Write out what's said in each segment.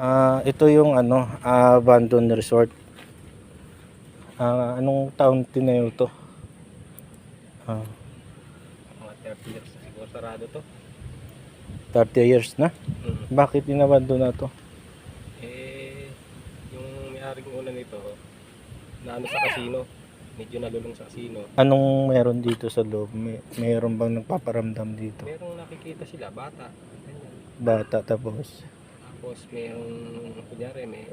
Ah, ito yung ano, ah, abandoned resort. Ah, anong taon tinayo to? Ah, Mga 30 years na siguro sarado to. 30 years na. Mm. Bakit inabandon na to? Eh, yung may-aring una nito, na ano sa casino. Medyo nalulong sa casino. Anong meron dito sa loob? May, mayroon bang nagpaparamdam dito? Merong nakikita sila, bata. Bata tapos. Tapos merong, kunyari, may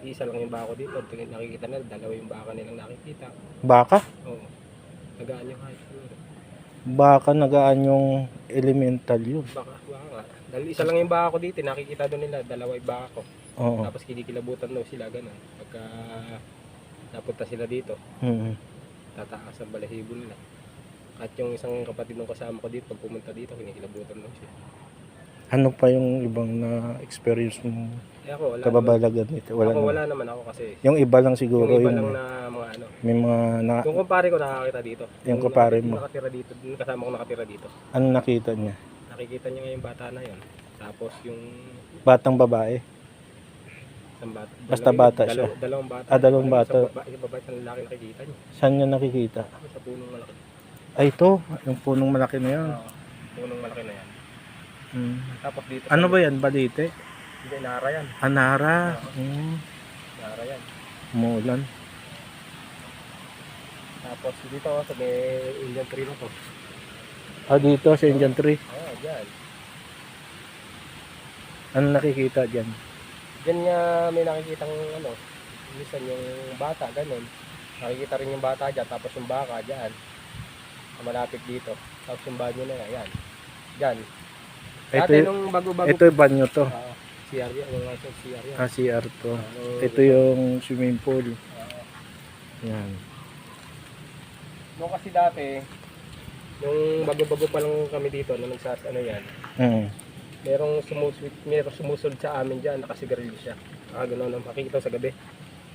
isa lang yung bako dito. Tingin nakikita nila, dalawa yung baka nilang nakikita. Baka? Oo. Nagaan yung height. Baka nagaan yung elemental yun. Baka, baka nga. Dahil isa lang yung baka ko dito, nakikita doon nila, dalawa yung baka ko. Oo. Tapos kinikilabutan daw sila, ganun. Pagka napunta sila dito, Mm. tataas ang balahibo nila. At yung isang kapatid ng kasama ko dito, pag pumunta dito, kinikilabutan daw siya. Ano pa yung ibang na experience mo Eh ako, wala kababalagan nito? Wala Ako, naman. wala naman ako kasi. Yung iba lang siguro Yung iba yung, lang na mga ano. may mga na, Yung kumpare ko nakakita dito. Yung kumpare mo. Nakatira dito, yung kasama ko nakatira dito. ano nakita niya? Nakikita niya nga yung bata na yon. Tapos yung Batang babae. isang bata. Basta dalawa- bata siya. dalawa- Dalawang bata. Ah, dalawang Isang bata. baba- Isang babae, isang lalaki nakikita niya. Saan niya nakikita? Sa punong malaki. Ay ito, yung punong malaki na yan. Oo. Punong malaki na yan. Mm. Tapos dito. Ano ba yan? Balite? Hindi, nara yan. Anara. Mm. Nara yan. Umulan. Tapos dito sa may Indian tree na to. Ah, dito sa Indian Tree. Ah, dyan. Ano nakikita dyan? Diyan nga may nakikitang ano, minsan yung bata, ganun. Nakikita rin yung bata dyan, tapos yung baka dyan. Malapit dito. Tapos yung banyo na yan. Dyan. Ito, Dati nung bago-bago. ito yung banyo to. Ah, CR yan. CR yan. Ah, CR to. Ano, Ito yung swimming pool. ah, Yan. nung kasi dati, nung bago-bago pa lang kami dito, nung nagsas, ano yan, Mm. merong sumusunod, merong sumusunod sa amin dyan, nakasigarilyo siya. Ah, gano'n, makikita sa gabi.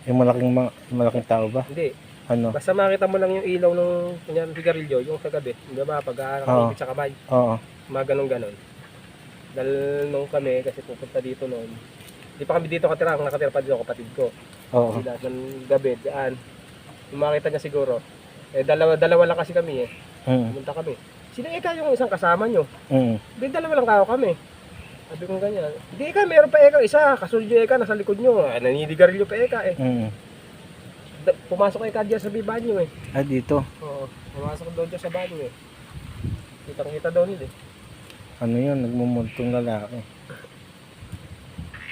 Yung malaking, ma- malaking tao ba? Hindi, Ano? Basta makita mo lang yung ilaw ng kunyari sigarilyo, yung sa gabi, di ba? Pag Oo. nakakipit sa kamay, Oo. mga ganun ganon. Dahil nung kami, kasi pupunta dito noon, di pa kami dito katira, ang nakatira pa dito kapatid ko. Oo. Sila, ng gabi, daan. Yung makita niya siguro, eh dalawa, dalawa lang kasi kami eh, Mm. pumunta kami. Sino ikaw yung isang kasama nyo? Mm. Di dalawa lang kao kami. Sabi ko ganyan. Di ka, meron pa eka isa. Kasunod yung eka, nasa likod nyo. Ah, naninigarilyo pa eka eh. Mm. Da- Pumasok eka dyan sa banyo eh. Ah, dito. Oo, pumasok daw dyan sa banyo eh. Kitang kita daw nila eh. Ano yun? Nagmumuntong lalaki.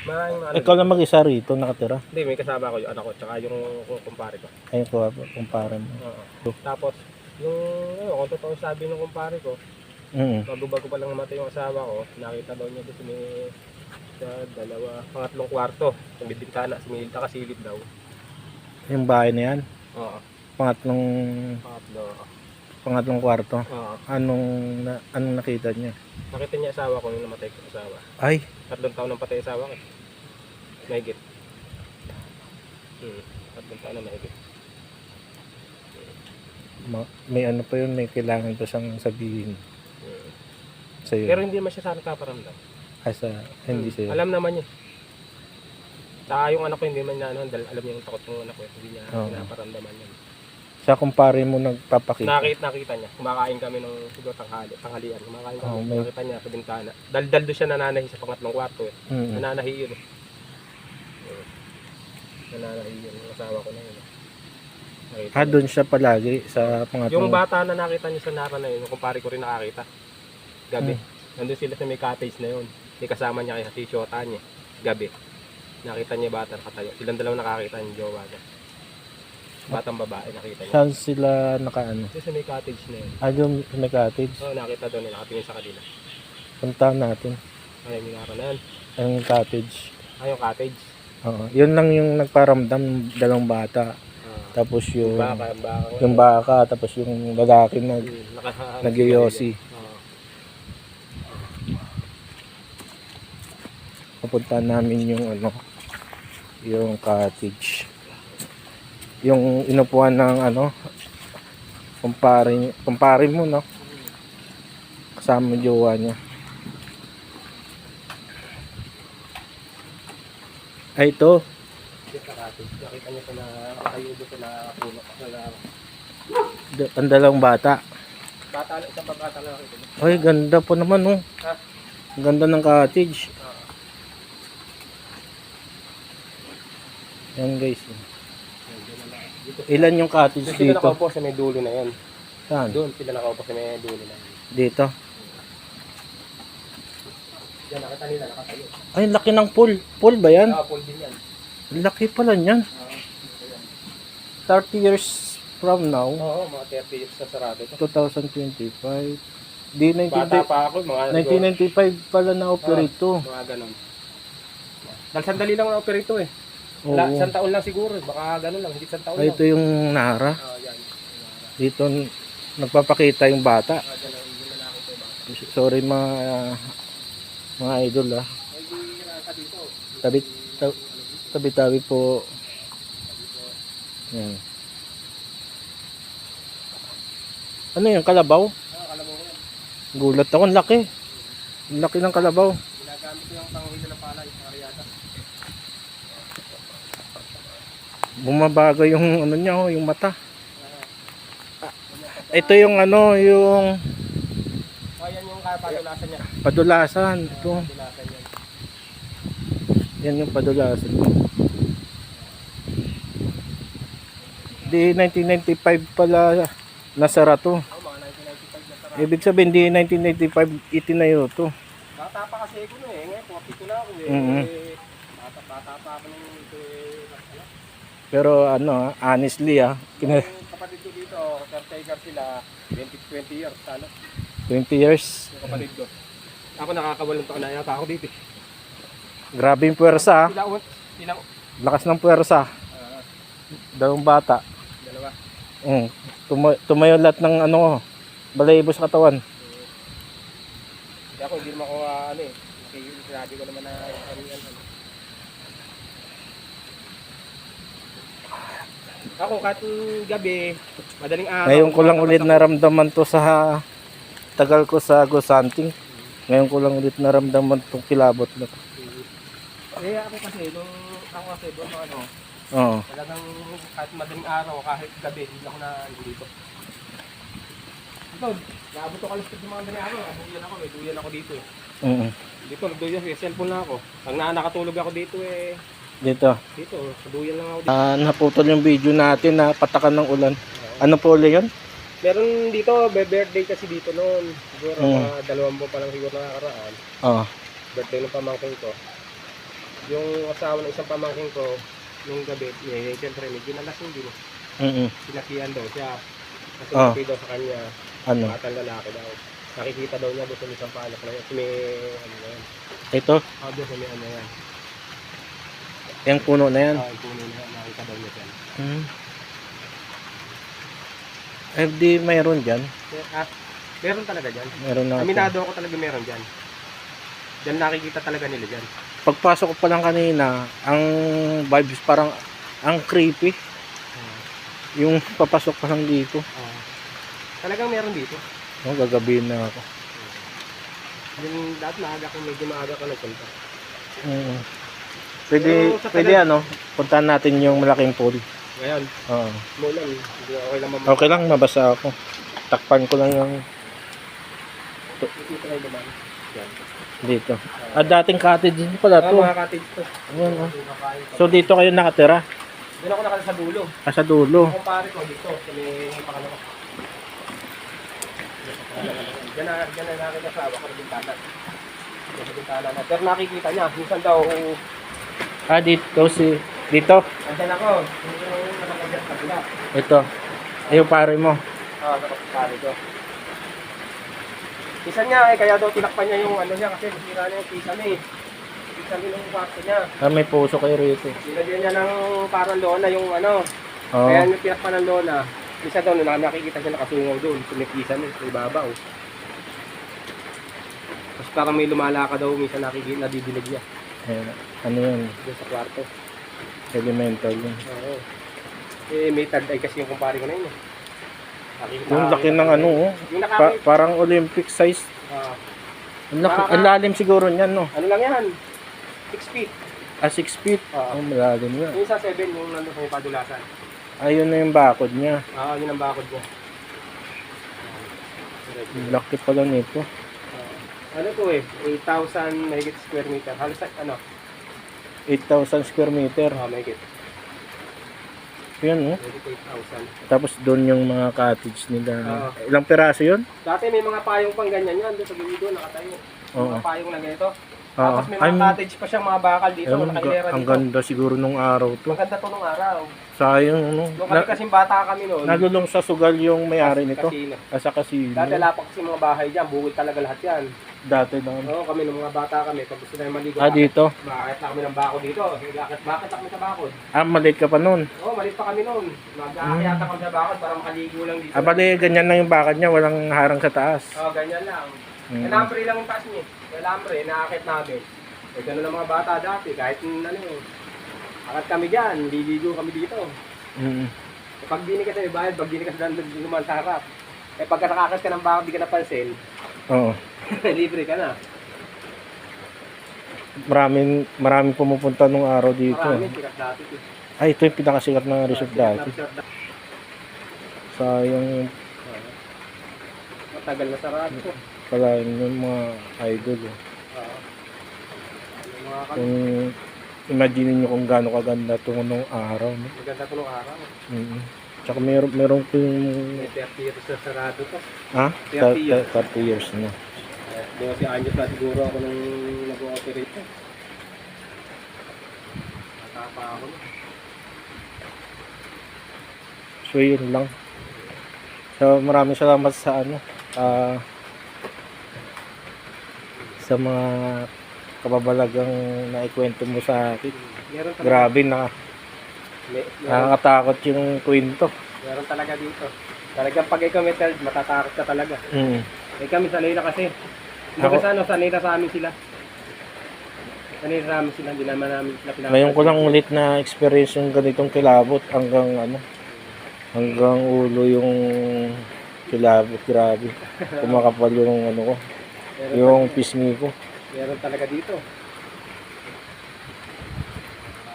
Maraming ano. Ikaw lang mag-isa rito nakatira. Hindi, may kasama ko yung anak ko, tsaka yung kumpare ko. Ayun ko, kumpara mo. Oo. Tapos, yung, ano, kung totoo sabi ng kumpare ko, Mm. bago-bago pa lang namatay yung asawa ko, nakita daw niya doon may sa dalawa, pangatlong kwarto, sa may bintana, sa may nakasilip daw. Yung bahay na yan. Oo, Pangatlong, pangatlo. Pangatlong kwarto. Oo. Anong, na, anong nakita niya? Nakita niya asawa ko, yung namatay ko asawa. Ay, Tatlong taon nang patay asawa ko. Mahigit. Hmm, tatlong taon na mahigit. ma- may ano pa yun, may kailangan pa siyang sabihin Hmm. sa'yo. Pero hindi naman siya sana kaparamdam. Asa, hindi Hmm. sa'yo. Alam naman niya. Saka yung anak ko hindi man niya ano, dahil alam niya yung takot ng anak ko, hindi niya Oo. pinaparamdaman niya. Sa kumpare mo nagpapakita. Nakita, nakita niya. Kumakain kami ng siguro tanghali, tanghalian. Kumakain kami. Oo, may- Nakita niya sa bintana. Daldal doon siya nananahi sa pangatlong kwarto. Eh. Mm. Nananahi yun. Eh. Oo. Nananahi yun. Yung asawa ko na yun. eh. Nakita Ah, niya. doon siya palagi sa pangatlong. Yung bata na nakita niya sa Nara na yun, yung kumpare ko rin nakakita. Gabi. Hmm. Nandun sila sa may cottage na yun. May kasama niya kaya si Shota niya. Gabi. Nakita niya yung bata nakatayo. Silang dalawa nakakita yung jowa niya. Batang babae nakita niya. Saan sila nakaano? Kasi sa may cottage na yun. Ah, yung may cottage. Oo, nakita doon. Nakatingin sa kanila. Puntahan natin. Ay, yung Nara na yun. Ang cottage. Ay, yung cottage. Oo. Yun lang yung nagparamdam dalawang bata. Ah, Tapos yung baka, baka. yung baka, tapos yung lalaki nag Hmm, naka- nagyoyosi. Oo. Pupuntahan namin yung ano, yung cottage. Yung inupuan ng ano, kumpare, kumpare mo, no? Kasama jowa niya. Ay, ito. Na, D- Ang dalawang bata. bata, isang bata lang. Ay, ganda po naman, oh. Ha? Ang Ganda ng cottage. Ah. Yan, guys. Dito. Ilan yung cottage Doon sila dito? nakaupo sa may dulo na yan. Saan? Doon sila nakaupo sa may dulo na yan. Dito. Yan, nakita nila, nakatayo. Ay, laki ng pool. Pool ba yan? Ah, pool din yan. Laki pala niyan. Ah, ayan. 30 years from now, Oo, mga 30 years na sarado ito. 2025. Di Bata 19, pa ako, mga 1995 pala na operate to. Mga ganun. Dahil sandali lang na-operate ito eh. Oo. Wala, isang taon lang siguro. Baka ganun lang, hindi isang taon Ay, lang. ito yung Nara. Ah, yan. Dito n- nagpapakita yung bata. Ah, dyan lang, hindi na ako ito ba. Sorry mga mga idol ah. Ay, hindi na ka dito. Tabi ta- tabi-tabi po. Yan. Ano yung kalabaw? Ah, alam mo yan. Gulat ako, ang laki. Ang laki ng kalabaw. Ginagamit ko yung panghilo ng palay, ariata. Bumabago yung ano niya, oh, yung mata. Ito yung ano, yung Oh, yan yung kapagulasan niya. padulasan. Ito. Padulasan. Yan yung padulasan. Di 1995 pala nasara to. Mga 1995 na sarado. Ibig sabihin di 1995 itinayo to. Bata pa kasi ako no eh. Ngayon, 42 na ako eh. Mhm. Eh, Bata, bata pa ako nung ito eh. Pero ano, honestly ah, kina Yung kapatid ko dito, caretaker sila, 20, 20 years, ano, 20 years. yung kapatid ko. Ako nakakawalong taon na yata ako dito. eh. Grabe yung puwersa ah. Ilang, ilang, Lakas ng puwersa. ah, Dalawang bata. dalawa. Mm. Tuma- tumayo lahat ng ano, balayibo sa katawan. Hindi ako, hindi naman ako, ah, ano eh, kasi sinabi ko naman na, ano ano. Ako, kahit yung gabi, madaling araw. Ngayon ko lang ulit naramdaman to sa tagal ko sa ghost hunting. Ngayon ko lang ulit naramdaman tong kilabot na to. Eh, ako kasi, nung ako kasi doon, ano, Oo. talagang kahit madaling araw, kahit gabi, hindi ako na dito. Ito, naabot ko kalis ng mga madaling araw, duyan ako, may duyan ako dito eh. Mm. Dito, nagduyan, may cellphone na ako. Pag na nakatulog ako dito eh, Dito. dito, duyan lang ako dito. Ah, naputol yung video natin na patakan ng ulan. Ano po ulit yun? Meron dito, may birthday kasi dito noon. Siguro, Mm. mga dalawang buwan pa lang siguro nakakaraan. Oo. Birthday ng pamangkin ko. Yung asawa ng isang pamangkin ko, nung gabi, eh, siyempre, medyo nalasing din. Mm Sinakihan daw siya. Kasi Ah. sabi daw sa kanya, Ano? batang lalaki daw. Nakikita daw niya doon sa isang paanak na. Si may, ano na yan. Ito. Ah, doon sa may ano yan. Yung puno na yan. Ah, yung puno na yan. Nakita daw niya yan. Hmm. FD mayroon dyan. Eh, Ah, meron talaga dyan. Meron na. Aminado ako talaga meron dyan. Dyan nakikita talaga nila dyan. Pagpasok ko pa lang kanina, ang vibes parang ang creepy. Yung papasok pa lang dito. Ah. talagang meron dito. Oh, gagabihin na ako. Yung dati maaga ko, medyo maaga ka nagpunta. Mm. Pwede, sa pwede ano, puntahan natin yung malaking pool. Ngayon, Oo. mulan. Okay lang mamaya. Okay lang, mabasa ako. Takpan ko lang yung Dito dito. Ah, dating cottage din pala Ah, to. mga cottage to. Ayan, oh. So dito kayo nakatira? Doon ako nakala sa dulo. Ah, sa dulo. Ang pare ko dito, may pakalawa. Diyan na, diyan na nakita sa awa ko ng bintana. Pero nakikita niya, minsan daw, Ah, dito si... Dito? andyan ako. Ito. Ay, yung pare mo. Ah, nakapag pare ko. Isa niya eh, kaya daw tinakpan niya yung ano niya kasi nasira niya yung pisa niya eh. Pisa niya yung kwarto niya. Ah, may puso kayo rito. Nilagyan niya ng parang lona yung ano. Oo. Kaya yung tinakpan ng lona, isa daw nung nakikita siya nakasungaw doon, sumipisa niya, sa ibabaw. Tapos parang may lumalaka daw, minsan nakikita, nadidinig niya Ayan. Ano yun? doon sa kwarto. Elemental yun. Oo. Eh, may third eye kasi yung kumpare ko na yun eh. Nakikita- Yung laki ng ano, oh. Yung Pa- nakakita. parang Olympic size. Ah, Ang laki, ang lalim siguro niyan, no? ano lang yan? 6 feet. Ah, 6 feet. Oo. Oh, malalim nga. Yung sa 7, yung nandun sa padulasan. Ayun na yung bakod niya. Ah, yun ang bakod niya. Laki pala nito. Ah, ano to eh, 8,000 mahigit square meter. Halos ano, 8,000 square meter. ah, mahigit. Yun. Mahigit 8,000. Tapos doon yung mga cottage nila. Oo. Ilang peraso yun? Dati may mga payong pang ganyan yan, doon sa gilid doon, nakatayo. Oo. Mga payong na ganito. Tapos may mga Ay, cottage pa siyang mga bakal dito, Ayun, ang dito. ganda siguro nung araw to. Maganda to nung araw. Sayang, ano. Nung kami Na, kasing bata kami noon. nalulong sa sugal yung may-ari nito. Kasino. Asa kasi Dati wala pa kasi mga bahay dyan, bukid talaga lahat yan. dati lang. Oo, kami nung mga bata kami, pag gusto namin maligo, Ah, dito. bakit na kami ng bakod dito? Bakit, bakit kami sa bakod? Ah, maliit ka pa noon. Oo, malit pa kami noon. Mag-aakyata kami sa bakod para makaligo lang dito. Ah, bali, ganyan lang yung bakad niya. Walang harang sa taas. Oo, ganyan lang. Mm. Elambre lang yung taas niya. Elambre, naakit namin. Eh, ganun ang mga bata dati, kahit yung ano yun. Akat kami dyan, liligo kami dito. Mm. Eh, pag di ka sa ibayad, pag di ka sa dandang luman sa harap. Eh, pagka nakakas ka ng bakod, di ka napansin, Oo. libre ka na. Maraming, maraming pumupunta nung araw dito. Marami, sikat dati. ito. Ay, ito yung pinakasikat na resort Sikat na dati. resort dati. Sayang yung. Matagal na sarado. Pala yung mga idol. eh. Kung imagine nyo kung gaano kaganda ito nung araw. No? Maganda to nung araw. Mm. Tsaka meron, meron ko yung... May 30 years na sarado to. Ha? 30 years. 30 years na. Eh, 12 anyos na siguro ako nung nag-ooperate to. Natapa ako. So yun lang. So maraming salamat sa ano ah, sa mga kababalagang naikwento mo sa akin. Meron talaga, Grabe na may, meron, nakakatakot yung kwento. meron talaga dito. Talagang pag ikaw may child, matatakot ka talaga. Mm. Eh kami sanay na kasi. Ako- kasi ano, sanay na sa amin sila. Sanay na sa amin sila, hindi naman namin sila pinapalagay. Ngayon ko lang ulit na experience yung ganitong kilabot hanggang ano hanggang ulo yung kilabot grabe. Kumakapal yung ano ko, Meron, yung pisngi ko. meron talaga dito.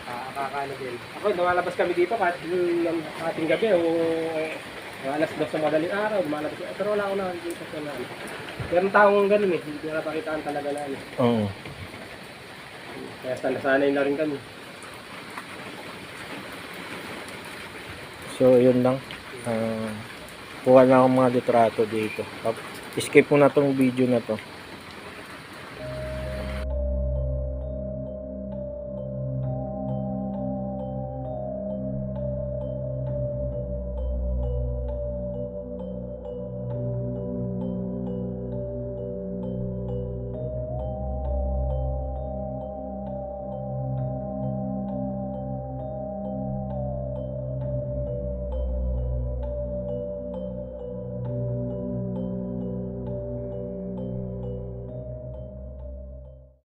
Nakakano din. Ako, lumalabas kami dito kahit yung ating gabi o mga alas dos sa madaling araw, lumalabas. Pero wala ako na dito sa ano. Meron taong ganun eh, hindi na pakitaan talaga na ano. Oo. Kaya sanasanay na rin kami. So, yun lang. Ah, kuha na akong mga litrato dito. Escape mo na tong video na to.